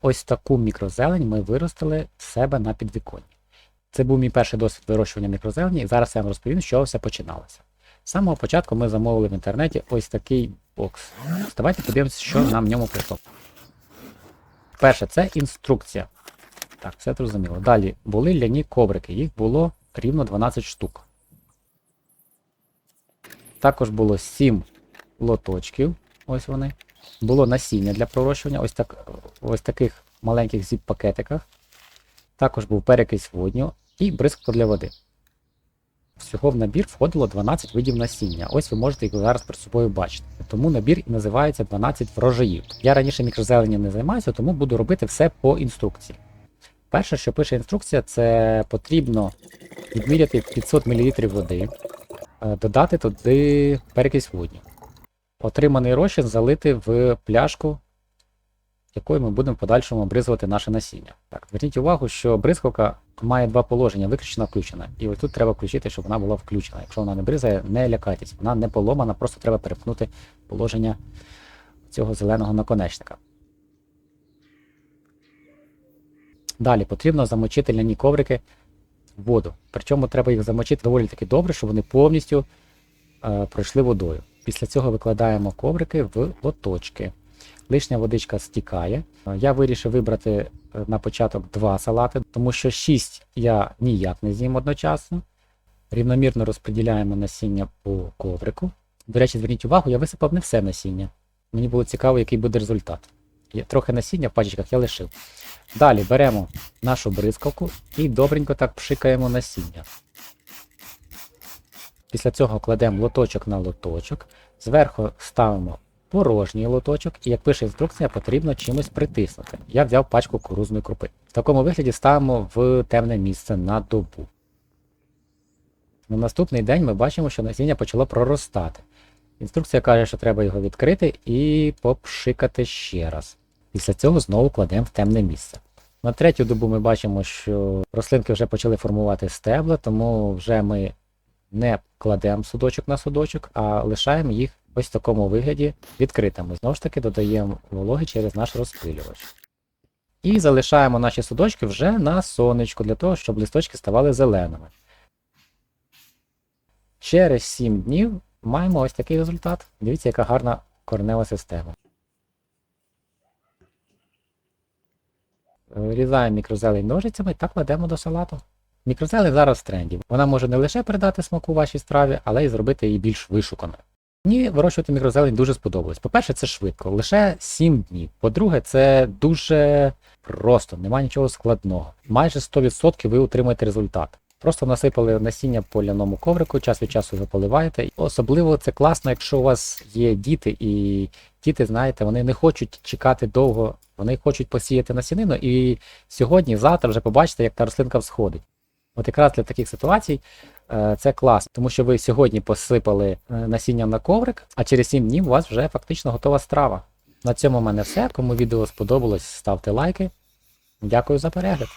ось таку мікрозелень ми виростили в себе на підвіконні. Це був мій перший досвід вирощування мікрозелені, і зараз я вам розповім, з чого все починалося. З самого початку ми замовили в інтернеті ось такий бокс. Давайте подивимося, що нам в ньому прийшло. Перше, це інструкція. Так, все зрозуміло. Далі були ляні коврики, їх було рівно 12 штук. Також було 7 лоточків. Ось вони. Було насіння для пророщування, ось, так, ось таких маленьких зіп-пакетиках. Також був перекись водню і бризко для води. Всього в набір входило 12 видів насіння. Ось ви можете їх зараз перед собою бачити. Тому набір і називається 12 врожаїв. Я раніше мікрозеленням не займаюся, тому буду робити все по інструкції. Перше, що пише інструкція, це потрібно відміряти 500 мл води, е, додати туди перекись водню. Отриманий розчин залити в пляшку, якою ми будемо в подальшому обризувати наше насіння. Так, зверніть увагу, що бризгалка має два положення: виключена включена. І ось тут треба включити, щоб вона була включена. Якщо вона не бризає, не лякайтесь, вона не поломана, просто треба перепнути положення цього зеленого наконечника. Далі потрібно замочити ляні коврики в воду. Причому треба їх замочити доволі таки добре, щоб вони повністю е, пройшли водою. Pісля цього викладаємо коврики в лоточки. Лишня водичка стікає. Я вирішив вибрати е, на початок два салати, тому що 6 я ніяк не з'їм одночасно. Рівномірно розподіляємо насіння по коврику. До речі, зверніть увагу, я висипав не все насіння. Мені було цікаво, який буде результат. Я, трохи насіння в пачечках я лишив. Далі беремо нашу бризкалку і добренько так пшикаємо насіння. Після цього кладемо лоточок на лоточок, зверху ставимо порожній лоточок, і як пише інструкція, потрібно чимось притиснути. Я взяв пачку кукурузної крупи. В такому вигляді ставимо в темне місце на добу. На наступний день ми бачимо, що насіння почало проростати. Інструкція каже, що треба його відкрити і попшикати ще раз. Після цього знову кладемо в темне місце. На третю добу ми бачимо, що рослинки вже почали формувати стебла, тому вже ми не кладемо судочок на судочок, а лишаємо їх ось в такому вигляді відкритими. Знову ж таки, додаємо вологи через наш розпилювач. І залишаємо наші судочки вже на сонечку, для того, щоб листочки ставали зеленими. Через 7 днів маємо ось такий результат. Дивіться, яка гарна коренева система. Вирізаємо мікрозелень ножицями та кладемо до салату. Мікрозелень зараз в тренді. Вона може не лише передати смаку вашій страві, але й зробити її більш вишуканою. Мені вирощувати мікрозелень дуже сподобалось. По-перше, це швидко, лише 7 днів. По-друге, це дуже просто, немає нічого складного. Майже 100% ви отримаєте результат. Просто насипали насіння по ляному коврику, час від часу його поливаєте. Особливо це класно, якщо у вас є діти, і діти, знаєте, вони не хочуть чекати довго, вони хочуть посіяти насінину, і сьогодні, завтра вже побачите, як та рослинка всходить. От якраз для таких ситуацій е, це класно, тому що ви сьогодні посипали е, насінням на коврик, а через 7 днів у вас вже фактично готова страва. На цьому в мене все. Кому відео сподобалось, ставте лайки. Дякую за перегляд.